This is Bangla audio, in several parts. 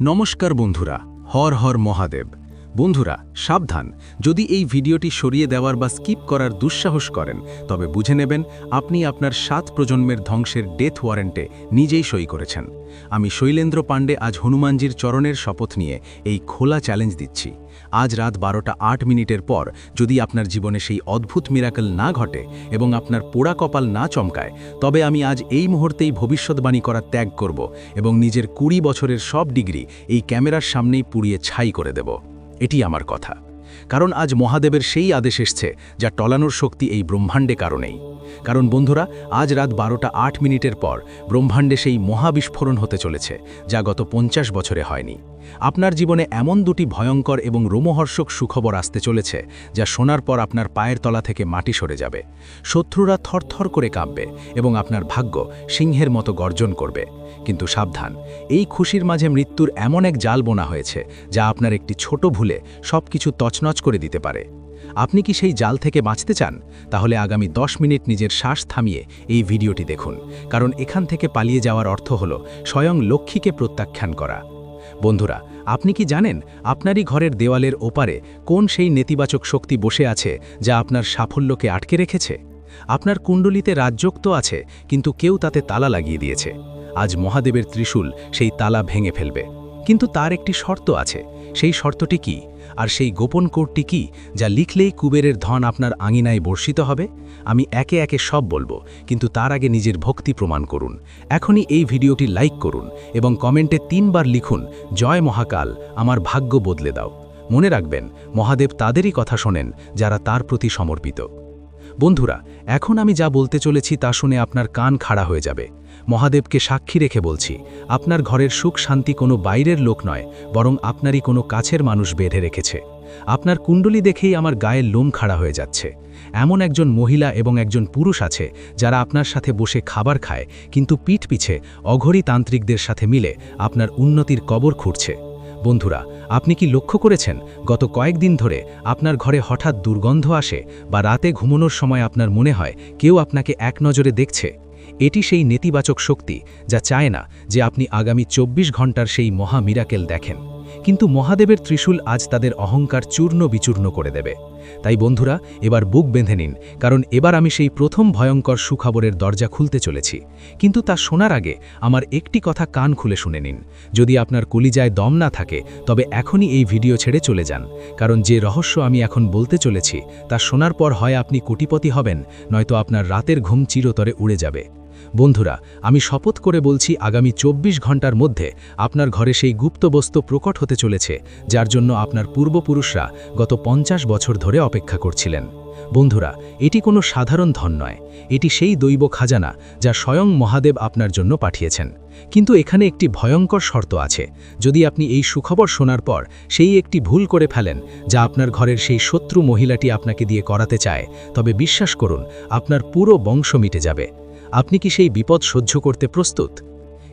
নমস্কার বন্ধুরা হর হর মহাদেব। বন্ধুরা, সাবধান। যদি এই ভিডিওটি সরিয়ে দেওয়ার বা স্কিপ করার দুঃসাহস করেন, তবে বুঝে নেবেন আপনি আপনার সাত প্রজন্মের ধ্বংসের ডেথ ওয়ারেন্টে নিজেই সই করেছেন। আমি শৈলেন্দ্র পাণ্ডে আজ হনুমানজির চরণের শপথ নিয়ে এই খোলা চ্যালেঞ্জ দিচ্ছি। আজ রাত বারোটা আট মিনিটের পর যদি আপনার জীবনে সেই অদ্ভুত মিরাকল না ঘটে এবং আপনার পোড়া কপাল না চমকায়, তবে আমি আজ এই মুহূর্তেই ভবিষ্যৎবাণী করা ত্যাগ করব এবং নিজের কুড়ি বছরের সব ডিগ্রি এই ক্যামেরার সামনেই পুড়িয়ে ছাই করে দেব। এটি আমার কথা। কারণ আজ মহাদেবের সেই আদেশ এসছে যা টলানোর শক্তি এই ব্রহ্মাণ্ডে কারণেই। কারণ বন্ধুরা, আজ রাত বারোটা আট মিনিটের পর ব্রহ্মাণ্ডে সেই মহাবিস্ফোরণ হতে চলেছে, যা গত পঞ্চাশ বছরে হয়নি। আপনার জীবনে এমন দুটি ভয়ঙ্কর এবং রোমহর্ষক সুখবর আসতে চলেছে, যা শোনার পর আপনার পায়ের তলা থেকে মাটি সরে যাবে। শত্রুরা থরথর করে কাঁপবে এবং আপনার ভাগ্য সিংহের মতো গর্জন করবে। কিন্তু সাবধান, এই খুশির মাঝে মৃত্যুর এমন এক জাল বোনা হয়েছে, যা আপনার একটি ছোট ভুলে সব কিছু তছনছ করে দিতে পারে। আপনি কি সেই জাল থেকে বাঁচতে চান? তাহলে আগামী দশ মিনিট নিজের শ্বাস থামিয়ে এই ভিডিওটি দেখুন, কারণ এখান থেকে পালিয়ে যাওয়ার অর্থ হল স্বয়ং লক্ষ্মীকে প্রত্যাখ্যান করা। বন্ধুরা, আপনি কি জানেন আপনারই ঘরের দেওয়ালের ওপারে কোন সেই নেতিবাচক শক্তি বসে আছে যা আপনার সাফল্যকে আটকে রেখেছে? আপনার কুণ্ডলিতে রাজযোগ তো আছে, কিন্তু কেউ তাতে তালা লাগিয়ে দিয়েছে। আজ মহাদেবের ত্রিশূল সেই তালা ভেঙে ফেলবে। কিন্তু তার একটি শর্ত আছে। সেই শর্তটি কি? আর সেই গোপন কোডটি কি যা লিখলেই কুবেরের ধন আপনার আঙিনায় বর্ষিত হবে? আমি একে একে সব বলব, কিন্তু তার আগে নিজের ভক্তি প্রমাণ করুন। এখনই এই ভিডিওটি লাইক করুন এবং কমেন্টে তিনবার লিখুন, জয় মহাকাল, আমার ভাগ্য বদলে দাও। মনে রাখবেন, মহাদেব তাদেরই কথা শোনেন, যারা তার প্রতি সমর্পিত। বন্ধুরা, এখন আমি যা বলতে চলেছি তা শুনে আপনার কান খাড়া হয়ে যাবে। মহাদেবকে সাক্ষী রেখে বলছি, আপনার ঘরের সুখ শান্তি কোনো বাইরের লোক নয়, বরং আপনারই কোনো কাছের মানুষ বেঁধে রেখেছে। আপনার কুণ্ডলি দেখেই আমার গায়ের লোম খাড়া হয়ে যাচ্ছে। এমন একজন মহিলা এবং একজন পুরুষ আছে যারা আপনার সাথে বসে খাবার খায়, কিন্তু পিঠ পিছে অঘরী তান্ত্রিকদের সাথে মিলে আপনার উন্নতির কবর খুঁড়ছে। বন্ধুরা, আপনি কি লক্ষ্য করেছেন, গত কয়েকদিন ধরে আপনার ঘরে হঠাৎ দুর্গন্ধ আসে বা রাতে ঘুমানোর সময় আপনার মনে হয় কেউ আপনাকে এক নজরে দেখছে? এটি সেই নেতিবাচক শক্তি যা চায় না যে আপনি আগামী ২৪ ঘণ্টার সেই মহা মিরাকেল দেখেন। কিন্তু মহাদেবের ত্রিশূল আজ তাদের অহংকার চূর্ণ বিচূর্ণ করে দেবে। তাই বন্ধুরা, এবার বুক বেঁধে নিন, কারণ এবার আমি সেই প্রথম ভয়ঙ্কর সুখবরের দরজা খুলতে চলেছি। কিন্তু তা শোনার আগে আমার একটি কথা কান খুলে শুনে নিন। যদি আপনার কলিজায় দম না থাকে, তবে এখনই এই ভিডিও ছেড়ে চলে যান, কারণ যে রহস্য আমি এখন বলতে চলেছি, তা শোনার পর হয় আপনি কোটিপতি হবেন, নয়তো আপনার রাতের ঘুম চিরতরে উড়ে যাবে। বন্ধুরা, আমি শপথ করে বলছি আগামী ২৪ ঘণ্টার মধ্যে আপনার ঘরে সেই গুপ্তবস্তু প্রকট হতে চলেছে, যার জন্য আপনার পূর্বপুরুষরা গত পঞ্চাশ বছর ধরে অপেক্ষা করছিলেন। বন্ধুরা, এটি কোনো সাধারণ ধন নয়, এটি সেই দৈব খাজানা যা স্বয়ং মহাদেব আপনার জন্য পাঠিয়েছেন। কিন্তু এখানে একটি ভয়ঙ্কর শর্ত আছে, যদি আপনি এই সুখবর শোনার পর সেই একটি ভুল করে ফেলেন যা আপনার ঘরের সেই শত্রু মহিলাটি আপনাকে দিয়ে করাতে চায়, তবে বিশ্বাস করুন, আপনার পুরো বংশ মিটে যাবে। আপনি কি সেই বিপদ সহ্য করতে প্রস্তুত?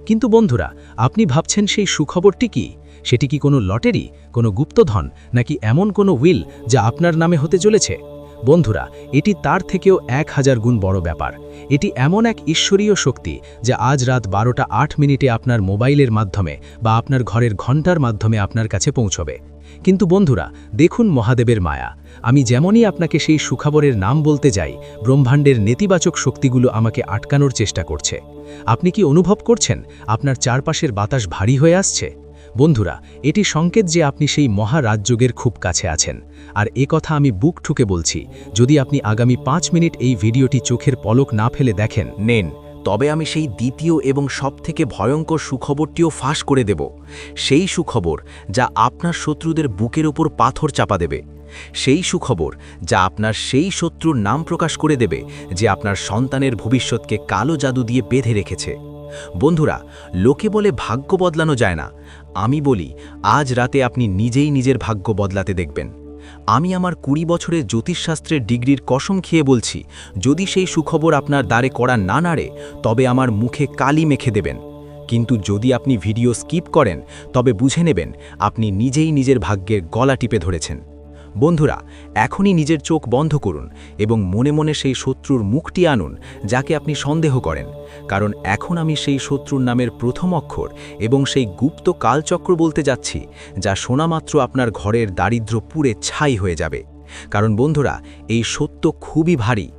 কিন্তু বন্ধুরা, আপনি ভাবছেন সেই সুখবরটি কি? সেটি কি কোনো লটারি, কোনো গুপ্তধন, নাকি এমন কোনো উইল যা আপনার নামে হতে চলেছে? বন্ধুরা, এটি তার থেকেও এক হাজার গুণ বড় ব্যাপার। এটি এমন এক ঈশ্বরীয় শক্তি যা আজ রাত বারোটা আট মিনিটে আপনার মোবাইলের মাধ্যমে বা আপনার ঘরের ঘণ্টার মাধ্যমে আপনার কাছে পৌঁছবে। কিন্তু বন্ধুরা, দেখুন মহাদেবের মায়া। আমি যেমনই আপনাকে সেই সুখবরের নাম বলতে যাই, ব্রহ্মাণ্ডের নেতিবাচক শক্তিগুলো আমাকে আটকানোর চেষ্টা করছে। আপনি কি অনুভব করছেন, আপনার চারপাশের বাতাস ভারী হয়ে আসছে? বন্ধুরা, এটি সংকেত যে আপনি সেই মহারাজযোগের খুব কাছে আছেন। আর এ কথা আমি বুক ঠুকে বলছি, যদি আপনি আগামী পাঁচ মিনিট এই ভিডিওটি চোখের পলক না ফেলে দেখেন, নেন। তবে আমি সেই দ্বিতীয় এবং সবথেকে ভয়ঙ্কর সুখবরটিও ফাঁস করে দেব। সেই সুখবর যা আপনার শত্রুদের বুকের ওপর পাথর চাপা দেবে। সেই সুখবর যা আপনার সেই শত্রুর নাম প্রকাশ করে দেবে যে আপনার সন্তানের ভবিষ্যৎকে কালো জাদু দিয়ে বেঁধে রেখেছে। বন্ধুরা, লোকে বলে ভাগ্য বদলানো যায় না। আমি বলি, আজ রাতে আপনি নিজেই নিজের ভাগ্য বদলাতে দেখবেন। আমি আমার কুড়ি বছরের জ্যোতিষশাস্ত্রের ডিগ্রির কসম খেয়ে বলছি, যদি সেই সুখবর আপনার দ্বারে করা না নাড়ে, তবে আমার মুখে কালি মেখে দেবেন। কিন্তু যদি আপনি ভিডিও স্কিপ করেন, তবে বুঝে নেবেন, আপনি নিজেই নিজের ভাগ্যের গলা টিপে ধরেছেন। বন্ধুরা, এখনই নিজের চোখ বন্ধ করুন এবং মনে মনে সেই শত্রুর মুখটি আনুন যাকে আপনি সন্দেহ করেন। কারণ এখন আমি সেই শত্রুর নামের প্রথম অক্ষর এবং সেই গুপ্ত কালচক্র বলতে যাচ্ছি, যা শোনামাত্র আপনার ঘরের দারিদ্র পুরে ছাই হয়ে যাবে। কারণ বন্ধুরা, এই সত্য খুবই ভারী।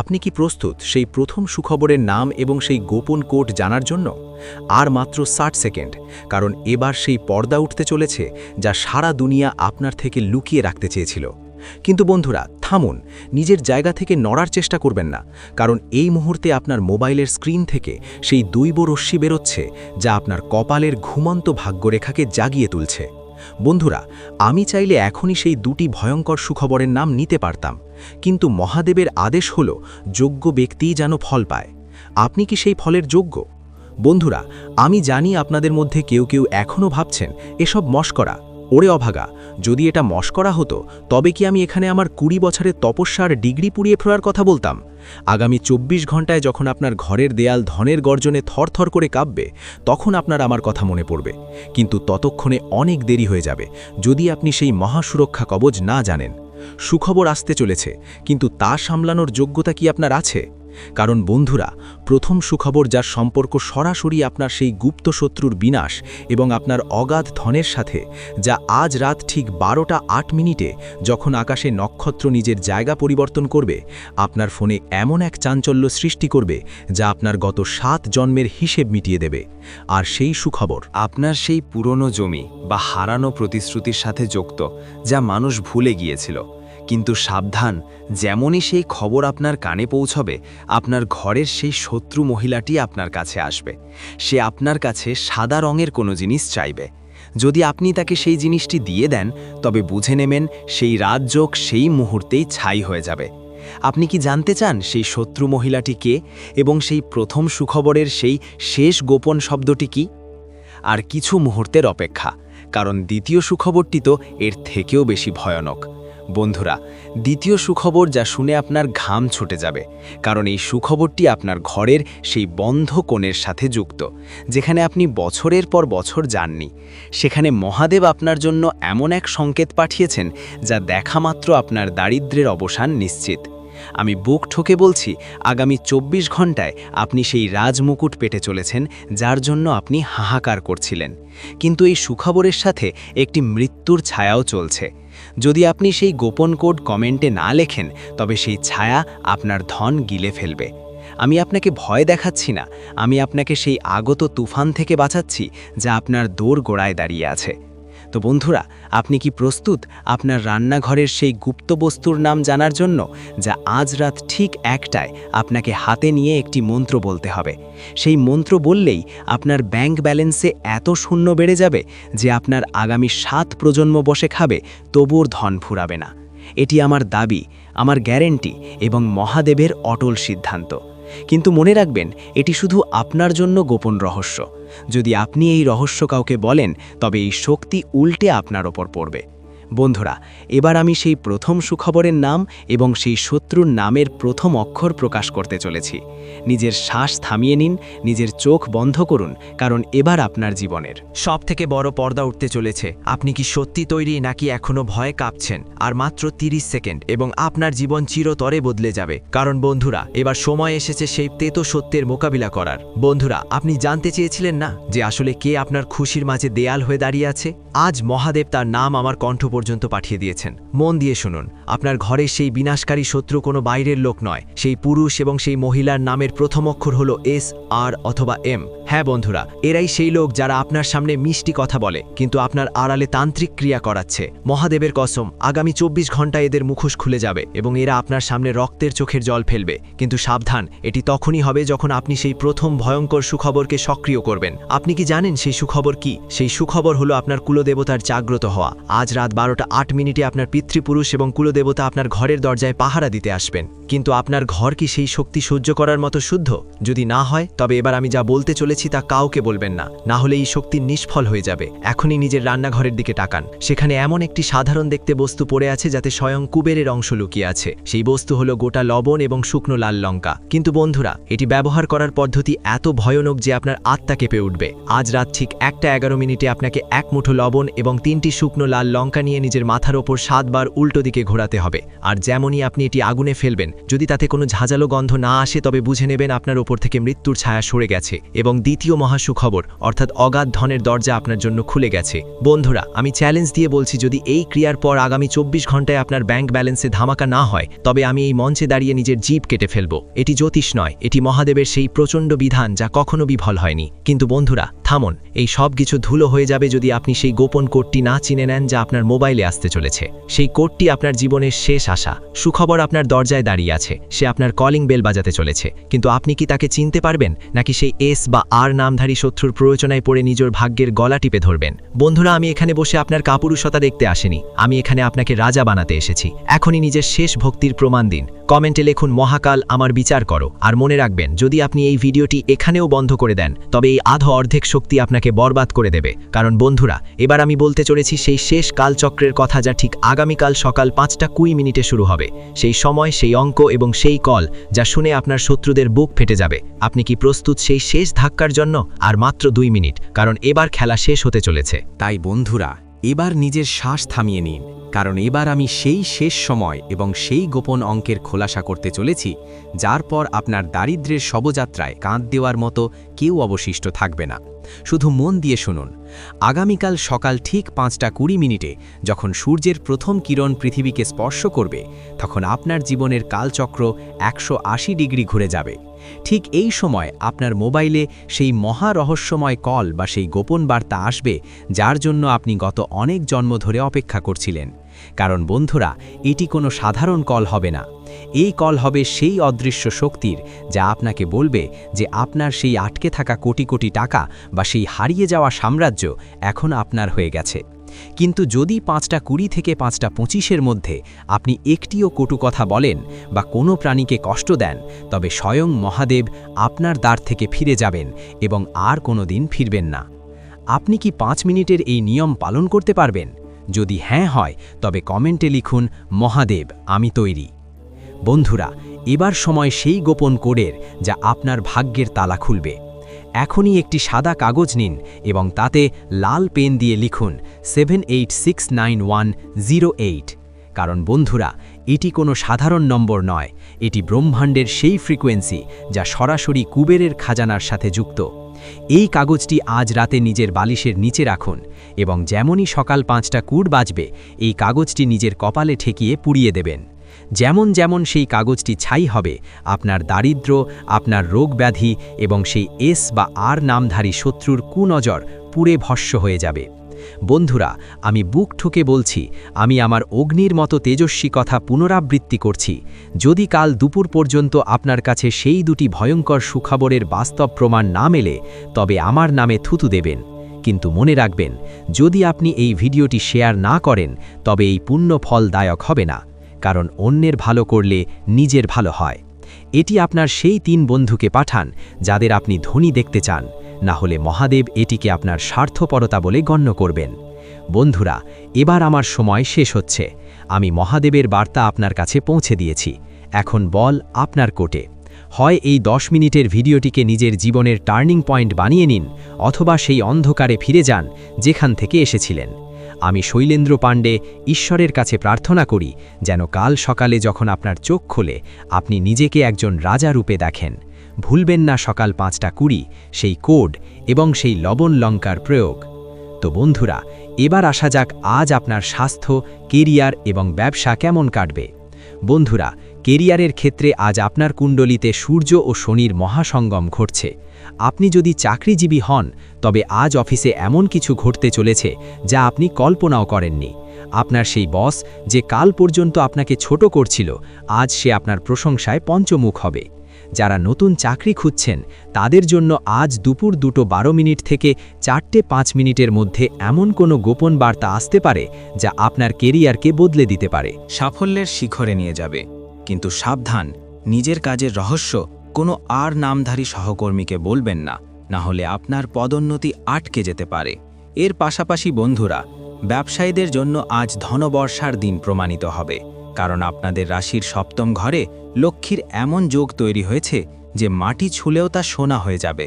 আপনি কি প্রস্তুত সেই প্রথম সুখবরের নাম এবং সেই গোপন কোড জানার জন্য? আর মাত্র ষাট সেকেন্ড, কারণ এবার সেই পর্দা উঠতে চলেছে যা সারা দুনিয়া আপনার থেকে লুকিয়ে রাখতে চেয়েছিল। কিন্তু বন্ধুরা, থামুন, নিজের জায়গা থেকে নড়ার চেষ্টা করবেন না, কারণ এই মুহূর্তে আপনার মোবাইলের স্ক্রিন থেকে সেই দৈব রশ্মি বেরোচ্ছে যা আপনার কপালের ঘুমন্ত ভাগ্যরেখাকে জাগিয়ে তুলছে। বন্ধুরা, আমি চাইলে এখনই সেই দুটি ভয়ঙ্কর সুখবরের নাম নিতে পারতাম, কিন্তু মহাদেবের আদেশ হল যোগ্য ব্যক্তিই যেন ফল পায়। আপনি কি সেই ফলের যোগ্য? বন্ধুরা, আমি জানি আপনাদের মধ্যে কেউ কেউ এখনও ভাবছেন, এসব মস্করা। ওরে অভাগা, যদি এটা মস্করা হতো, তবে কি আমি এখানে আমার কুড়ি বছরের তপস্যার ডিগ্রি পুড়িয়ে ফেরার কথা বলতাম? আগামী ২৪ ঘন্টায় যখন আপনার ঘরের দেয়াল ধনের গর্জনে থরথর করে কাঁপবে, তখন আপনার আমার কথা মনে পড়বে। কিন্তু ততক্ষণে অনেক দেরি হয়ে যাবে, যদি আপনি সেই মহাসুরক্ষা কবজ না জানেন। সুখবর আসতে চলেছে, কিন্তু তা সামলানোর যোগ্যতা কি আপনার আছে? কারণ বন্ধুরা, প্রথম সুখবর যার সম্পর্ক সরাসরি আপনার সেই গুপ্ত শত্রুর বিনাশ এবং আপনার অগাধ ধনের সাথে, যা আজ রাত ঠিক বারোটা আট মিনিটে যখন আকাশে নক্ষত্র নিজের জায়গা পরিবর্তন করবে, আপনার ফোনে এমন এক চাঞ্চল্য সৃষ্টি করবে, যা আপনার গত সাত জন্মের হিসেব মিটিয়ে দেবে। আর সেই সুখবর, আপনার সেই পুরনো জমি বা হারানো প্রতিশ্রুতির সাথে যুক্ত, যা মানুষ ভুলে গিয়েছিল। কিন্তু সাবধান, যেমনই সেই খবর আপনার কানে পৌঁছবে, আপনার ঘরের সেই শত্রু মহিলাটি আপনার কাছে আসবে। সে আপনার কাছে সাদা রঙের কোনো জিনিস চাইবে। যদি আপনি তাকে সেই জিনিসটি দিয়ে দেন, তবে বুঝে নেবেন সেই রাজযোগ সেই মুহূর্তেই ছাই হয়ে যাবে। আপনি কি জানতে চান সেই শত্রু মহিলাটি কে এবং সেই প্রথম সুখবরের সেই শেষ গোপন শব্দটি কি? আর কিছু মুহূর্তের অপেক্ষা, কারণ দ্বিতীয় সুখবরটি তো এর থেকেও বেশি ভয়ানক। বন্ধুরা, দ্বিতীয় সুখবর যা শুনে আপনার ঘাম ছুটে যাবে, কারণ এই সুখবরটি আপনার ঘরের সেই বন্ধ কোণের সাথে যুক্ত, যেখানে আপনি বছরের পর বছর যাননি। সেখানে মহাদেব আপনার জন্য এমন এক সংকেত পাঠিয়েছেন, যা দেখামাত্র আপনার দারিদ্র্যের অবসান নিশ্চিত। আমি বুক ঠকে বলছি, আগামী ২৪ ঘন্টায় আপনি সেই রাজমুকুট পেটে চলেছেন, যার জন্য আপনি হাহাকার করছিলেন। কিন্তু এই সুখবরের সাথে একটি মৃত্যুর ছায়াও চলছে। যদি আপনি সেই গোপন কোড কমেন্টে না লেখেন, তবে সেই ছায়া আপনার ধন গিলে ফেলবে। আমি আপনাকে ভয় দেখাচ্ছি না। আমি আপনাকে সেই আগত তুফান থেকে বাঁচাচ্ছি, যা আপনার দৌড় গোড়ায় দাঁড়িয়ে আছে। তো বন্ধুরা, আপনি কি প্রস্তুত আপনার রান্নাঘরের সেই গুপ্ত বস্তুর নাম জানার জন্য, যা আজ রাত ঠিক একটায় আপনাকে হাতে নিয়ে একটি মন্ত্র বলতে হবে? সেই মন্ত্র বললেই আপনার ব্যাংক ব্যালেন্সে এত শূন্য বেড়ে যাবে যে আপনার আগামী সাত প্রজন্ম বসে খাবে তবুর ধন ফুরাবে না। এটি আমার দাবি, আমার গ্যারেন্টি এবং মহাদেবের অটল সিদ্ধান্ত। কিন্তু মনে রাখবেন, এটি শুধু আপনার জন্য গোপন রহস্য। যদি আপনি এই রহস্য কাউকে বলেন, তবে এই শক্তি উল্টে আপনার ওপর পড়বে। বন্ধুরা, এবার আমি সেই প্রথম সুখবরের নাম এবং সেই শত্রুর নামের প্রথম অক্ষর প্রকাশ করতে চলেছি। নিজের শ্বাস থামিয়ে নিন, নিজের চোখ বন্ধ করুন, কারণ এবার আপনার জীবনের। সব থেকে বড় পর্দা উঠতে চলেছে, আপনি কি সত্যি তৈরি নাকি এখনও ভয়ে কাঁপছেন? আর মাত্র 30 সেকেন্ড এবং আপনার জীবন চিরতরে বদলে যাবে। কারণ বন্ধুরা, এবার সময় এসেছে সেই তেতো সত্যের মোকাবিলা করার। বন্ধুরা, আপনি জানতে চেয়েছিলেন না যে আসলে কে আপনার খুশির মাঝে দেয়াল হয়ে দাঁড়িয়ে আছে? আজ মহাদেব তার নাম আমার কণ্ঠ পর্যন্ত পাঠিয়ে দিয়েছেন। মন দিয়ে শুনুন, আপনার ঘরে সেই বিনাশকারী শত্রু কোনো বাইরের লোক নয়, সেই পুরুষ এবং সেই মহিলার নামের প্রথম অক্ষর হলো এস, আর অথবা এম। হ্যাঁ বন্ধুরা, এরাই সেই লোক যারা আপনার সামনে মিষ্টি কথা বলে, কিন্তু আপনার আড়ালে তান্ত্রিক ক্রিয়া করাচ্ছে। মহাদেবের কসম, আগামী চব্বিশ ঘণ্টা এদের মুখোশ খুলে যাবে এবং এরা আপনার সামনে রক্তের চোখের জল ফেলবে। কিন্তু সাবধান, এটি তখনই হবে যখন আপনি সেই প্রথম ভয়ঙ্কর সুখবরকে সক্রিয় করবেন। আপনি কি জানেন সেই সুখবর কি? সেই সুখবর হলো আপনার কুলদেবতার জাগ্রত হওয়া। আজ রাত বারোটা আট মিনিটে আপনার পিতৃপুরুষ এবং কুলদেবতা আপনার ঘরের দরজায় পাহারা দিতে আসবেন। কিন্তু আপনার ঘর কি সেই শক্তি সহ্য করার মতো শুদ্ধ? যদি না হয়, তবে এবার আমি যা বলতে চলেছি তা কাউকে বলবেন না। না হলে এই শক্তি নিষ্ফল হয়ে যাবে। এখনই নিজের রান্নাঘরের দিকে তাকান। সেখানে এমন একটি সাধারণ দেখতে বস্তু পড়ে আছে যাতে স্বয়ং কুবেরের অংশ লুকিয়ে আছে। সেই বস্তু হলো গোটা লবণ এবং শুকনো লাল লঙ্কা। কিন্তু বন্ধুরা, এটি ব্যবহার করার পদ্ধতি এত ভয়ানক যে আপনার আত্মা কেঁপে উঠবে। আজ রাত ঠিক একটা এগারো মিনিটে আপনাকে এক মুঠো লবণ এবং তিনটি শুকনো লাল লঙ্কা নিয়ে নিয়ে নিজের মাথার ওপর সাতবার উল্টো দিকে ঘোরাতে হবে। আর যেমনই আপনি এটি আগুনে ফেলবেন, যদি তাতে কোনো ঝাঁঝালো গন্ধ না আসে, তবে বুঝে নেবেন আপনার ওপর থেকে মৃত্যুর ছায়া সরে গেছে এবং দ্বিতীয় মহাসুখবর, অর্থাৎ অগাধ ধনের দরজা আপনার জন্য খুলে গেছে। বন্ধুরা, আমি চ্যালেঞ্জ দিয়ে বলছি, যদি এই ক্রিয়ার পর আগামী চব্বিশ ঘন্টায় আপনার ব্যাংক ব্যালেন্সে ধামাকা না হয়, তবে আমি এই মঞ্চে দাঁড়িয়ে নিজের জিপ কেটে ফেলব। এটি জ্যোতিষ নয়, এটি মহাদেবের সেই প্রচণ্ড বিধান যা কখনো বিফল হয়নি। কিন্তু বন্ধুরা, থামুন, এই সব কিছু ধুলো হয়ে যাবে যদি আপনি সেই গোপন কোডটি না চিনে নেন যা আপনার মোবাইলে আসতে চলেছে। সেই কোডটি আপনার জীবনের শেষ আশা। সুখবর আপনার দরজায় দাঁড়িয়ে আছে। সে আপনার কলিং বেল বাজাতে চলেছে। কিন্তু আপনি কি তাকে চিনতে পারবেন? নাকি সেই এস বা আর নামধারী শত্রুর প্রয়োজনায় পড়ে নিজের ভাগ্যের গলা টিপে ধরবেন? বন্ধুরা, আমি এখানে বসে আপনার কাপুরুষতা দেখতে আসেনি। আমি এখানে আপনাকে রাজা বানাতে এসেছি। এখনই নিজের শেষ ভক্তির প্রমাণ দিন। কমেন্টে লেখুন, মহাকাল, আমার বিচার করো। আর মনে রাখবেন, যদি আপনি এই ভিডিওটি এখানেও বন্ধ করে দেন, তবে এই আধো অর্ধেক শক্তি আপনাকে বরবাদ করে দেবে। কারণ বন্ধুরা, এবার আমি বলতে চলেছি, সেই শেষ কালচক্রের কথা যা ঠিক আগামীকাল সকাল পাঁচটা কুড়ি মিনিটে শুরু হবে। সেই সময় সেই অঙ্ক এবং সেই কল যা শুনে আপনার শত্রুদের বুক ফেটে যাবে। আপনি কি প্রস্তুত সেই শেষ ধাক্কার জন্য? আর মাত্র দুই মিনিট, কারণ এবার খেলা শেষ হতে চলেছে। তাই বন্ধুরা এবার নিজের শ্বাস থামিয়ে নিন, কারণ এবার আমি সেই শেষ সময় এবং সেই গোপন অঙ্কের খোলাসা করতে চলেছি, যার পর আপনার দারিদ্র্যের শবযাত্রায় কাঁধ দেওয়ার মতো কেউ অবশিষ্ট থাকবে না। শুধু মন দিয়ে শুনুন, আগামীকাল সকাল ঠিক পাঁচটা কুড়ি মিনিটে যখন সূর্যের প্রথম কিরণ পৃথিবীকে স্পর্শ করবে, তখন আপনার জীবনের কালচক্র একশো আশি ডিগ্রি ঘুরে যাবে। ঠিক এই সময় আপনার মোবাইলে সেই মহা রহস্যময় কল বা সেই গোপন বার্তা আসবে, যার জন্য আপনি গত অনেক জন্ম ধরে অপেক্ষা করছিলেন। কারণ বন্ধুরা, এটি কোনো সাধারণ কল হবে না। এই কল হবে সেই অদৃশ্য শক্তির, যা আপনাকে বলবে যে আপনার সেই আটকে থাকা কোটি কোটি টাকা বা সেই হারিয়ে যাওয়া সাম্রাজ্য এখন আপনার হয়ে গেছে। কিন্তু যদি পাঁচটা কুড়ি থেকে পাঁচটা পঁচিশের মধ্যে আপনি একটিও কটু কথা বলেন বা কোনো প্রাণীকে কষ্ট দেন, তবে স্বয়ং মহাদেব আপনার দ্বার থেকে ফিরে যাবেন এবং আর কোনো দিন ফিরবেন না। আপনি কি পাঁচ মিনিটের এই নিয়ম পালন করতে পারবেন? যদি হ্যাঁ হয়, তবে কমেন্টে লিখুন, মহাদেব, আমি তৈরি। বন্ধুরা, এবার সময় সেই গোপন কোডের যা আপনার ভাগ্যের তালা খুলবে। এখনই একটি সাদা কাগজ নিন এবং তাতে লাল পেন দিয়ে লিখুন সেভেন কারণ বন্ধুরা, এটি কোনো সাধারণ নম্বর নয়, এটি ব্রহ্মাণ্ডের সেই ফ্রিকোয়েন্সি যা সরাসরি কুবেরের খাজানার সাথে যুক্ত। এই কাগজটি আজ রাতে নিজের বালিশের নিচে রাখুন এবং যেমনই সকাল পাঁচটা কুড় বাজবে, এই কাগজটি নিজের কপালে ঠেকিয়ে পুড়িয়ে দেবেন। যেমন যেমন সেই কাগজটি ছাই হবে, আপনার দারিদ্র, আপনার রোগ ব্যাধি এবং সেই এস বা আর নামধারী শত্রুর কুনজর পুরে ভস্য হয়ে যাবে। বন্ধুরা, আমি বুক ঠুকে বলছি, আমি আমার অগ্নির মতো তেজস্বী কথা পুনরাবৃত্তি করছি। যদি কাল দুপুর পর্যন্ত আপনার কাছে সেই দুটি ভয়ঙ্কর সুখবরের বাস্তব প্রমাণ না মেলে, তবে আমার নামে থুতু দেবেন। কিন্তু মনে রাখবেন, যদি আপনি এই ভিডিওটি শেয়ার না করেন, তবে এই পুণ্য ফলদায়ক হবে না। কারণ অন্যের ভালো করলে নিজের ভালো হয়। এটি আপনার সেই তিন বন্ধুকে পাঠান, যাদের আপনি ধনী দেখতে চান। না হলে মহাদেব এটিকে আপনার স্বার্থপরতা বলে গণ্য করবেন। বন্ধুরা, এবার আমার সময় শেষ হচ্ছে। আমি মহাদেবের বার্তা আপনার কাছে পৌঁছে দিয়েছি। এখন বল আপনার কোটে। হয় এই দশ মিনিটের ভিডিওটিকে নিজের জীবনের টার্নিং পয়েন্ট বানিয়ে নিন, অথবা সেই অন্ধকারে ফিরে যান, যেখান থেকে এসেছিলেন। আমি শৈলেন্দ্র পাণ্ডে ঈশ্বরের কাছে প্রার্থনা করি, যেন কাল সকালে যখন আপনার চোখ খোলে, আপনি নিজেকে একজন রাজা রূপে দেখেন। ভুলবেন না সকাল পাঁচটা কুড়ি, সেই কোড এবং সেই লবণ লঙ্কার প্রয়োগ। তো বন্ধুরা, এবার আসা যাক আজ আপনার স্বাস্থ্য, কেরিয়ার এবং ব্যবসা কেমন কাটবে। বন্ধুরা কেরিয়ারের ক্ষেত্রে আজ আপনার কুণ্ডলিতে সূর্য ও শনির মহাসঙ্গম ঘটছে। আপনি যদি চাকরিজীবী হন, তবে আজ অফিসে এমন কিছু ঘটতে চলেছে যা আপনি কল্পনাও করেননি। আপনার সেই বস যে কাল পর্যন্ত আপনাকে ছোট করছিল, আজ সে আপনার প্রশংসায় পঞ্চমুখ হবে। যারা নতুন চাকরি খুঁজছেন, তাদের জন্য আজ দুপুর দুটো বারো মিনিট থেকে চারটে পাঁচ মিনিটের মধ্যে এমন কোনো গোপন বার্তা আসতে পারে যা আপনার কেরিয়ারকে বদলে দিতে পারে। সাফল্যের শিখরে নিয়ে যাবে। কিন্তু সাবধান, নিজের কাজের রহস্য কোনো আর নামধারী সহকর্মীকে বলবেন না না হলে আপনার পদোন্নতি আটকে যেতে পারে। এর পাশাপাশি বন্ধুরা, ব্যবসায়ীদের জন্য আজ ধনবর্ষার দিন প্রমাণিত হবে, কারণ আপনাদের রাশির সপ্তম ঘরে লক্ষ্মীর এমন যোগ তৈরি হয়েছে যে মাটি ছুলেও তা সোনা হয়ে যাবে।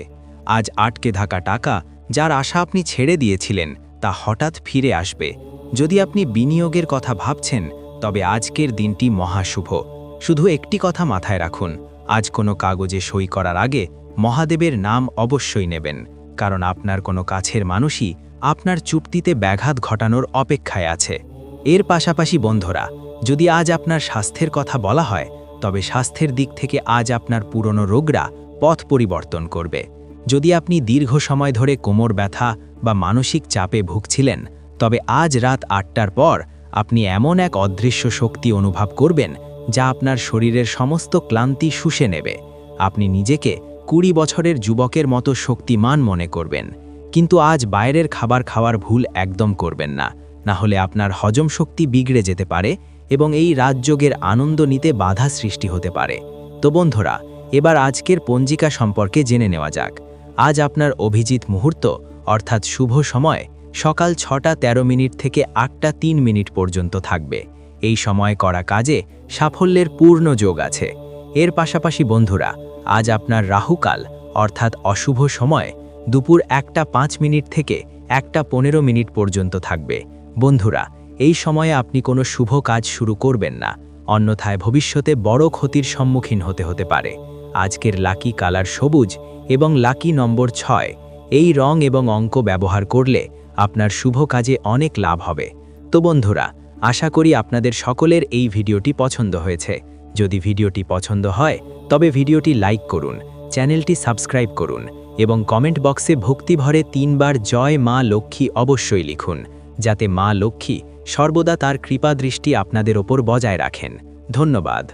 আজ আটকে থাকা টাকা যার আশা আপনি ছেড়ে দিয়েছিলেন, তা হঠাৎ ফিরে আসবে। যদি আপনি বিনিয়োগের কথা ভাবছেন, তবে আজকের দিনটি মহাশুভ শুধু একটি কথা মাথায় রাখুন, আজ কোনো কাগজে সই করার আগে মহাদেবের নাম অবশ্যই নেবেন, কারণ আপনার কোনো কাছের মানুষই আপনার চুক্তিতে ব্যাঘাত ঘটানোর অপেক্ষায় আছে। এর পাশাপাশি বন্ধুরা, যদি আজ আপনার স্বাস্থ্যের কথা বলা হয়, তবে স্বাস্থ্যের দিক থেকে আজ আপনার পুরনো রোগরা পথ পরিবর্তন করবে। যদি আপনি দীর্ঘ সময় ধরে কোমর ব্যথা বা মানসিক চাপে ভুগছিলেন, তবে আজ রাত আটটার পর আপনি এমন এক অদৃশ্য শক্তি অনুভব করবেন যা আপনার শরীরের সমস্ত ক্লান্তি শুষে নেবে। আপনি নিজেকে কুড়ি বছরের যুবকের মতো শক্তিমান মনে করবেন। কিন্তু আজ বাইরের খাবার খাওয়ার ভুল একদম করবেন না। না হলে আপনার হজম শক্তি বিগড়ে যেতে পারে এবং এই রাজযোগের আনন্দ নিতে বাধা সৃষ্টি হতে পারে। তো বন্ধুরা, এবার আজকের পঞ্জিকা সম্পর্কে জেনে নেওয়া যাক। আজ আপনার অভিজিৎ মুহূর্ত, অর্থাৎ শুভ সময়, সকাল ছটা ১৩ মিনিট থেকে আটটা তিন মিনিট পর্যন্ত থাকবে। এই সময় করা কাজে সাফল্যের পূর্ণ যোগ আছে। এর পাশাপাশি বন্ধুরা, আজ আপনার রাহুকাল, অর্থাৎ অশুভ সময়, দুপুর একটা পাঁচ মিনিট থেকে একটা পনেরো মিনিট পর্যন্ত থাকবে। বন্ধুরা, এই সময়ে আপনি কোনো শুভ কাজ শুরু করবেন না, অন্যথায় ভবিষ্যতে বড় ক্ষতির সম্মুখীন হতে হতে পারে। আজকের লাকি কালার সবুজ এবং লাকি নম্বর ছয়, এই রং এবং অঙ্ক ব্যবহার করলে আপনার শুভ কাজে অনেক লাভ হবে। তো বন্ধুরা আশা করি আপনাদের সকলের এই ভিডিওটি পছন্দ হয়েছে। যদি ভিডিওটি পছন্দ হয়, তবে ভিডিওটি লাইক করুন, চ্যানেলটি সাবস্ক্রাইব করুন এবং কমেন্ট বক্সে ভক্তিভরে তিনবার জয় মা লক্ষ্মী অবশ্যই লিখুন, যাতে মা লক্ষ্মী সর্বদা তার কৃপা দৃষ্টি আপনাদের ওপর বজায় রাখেন। ধন্যবাদ।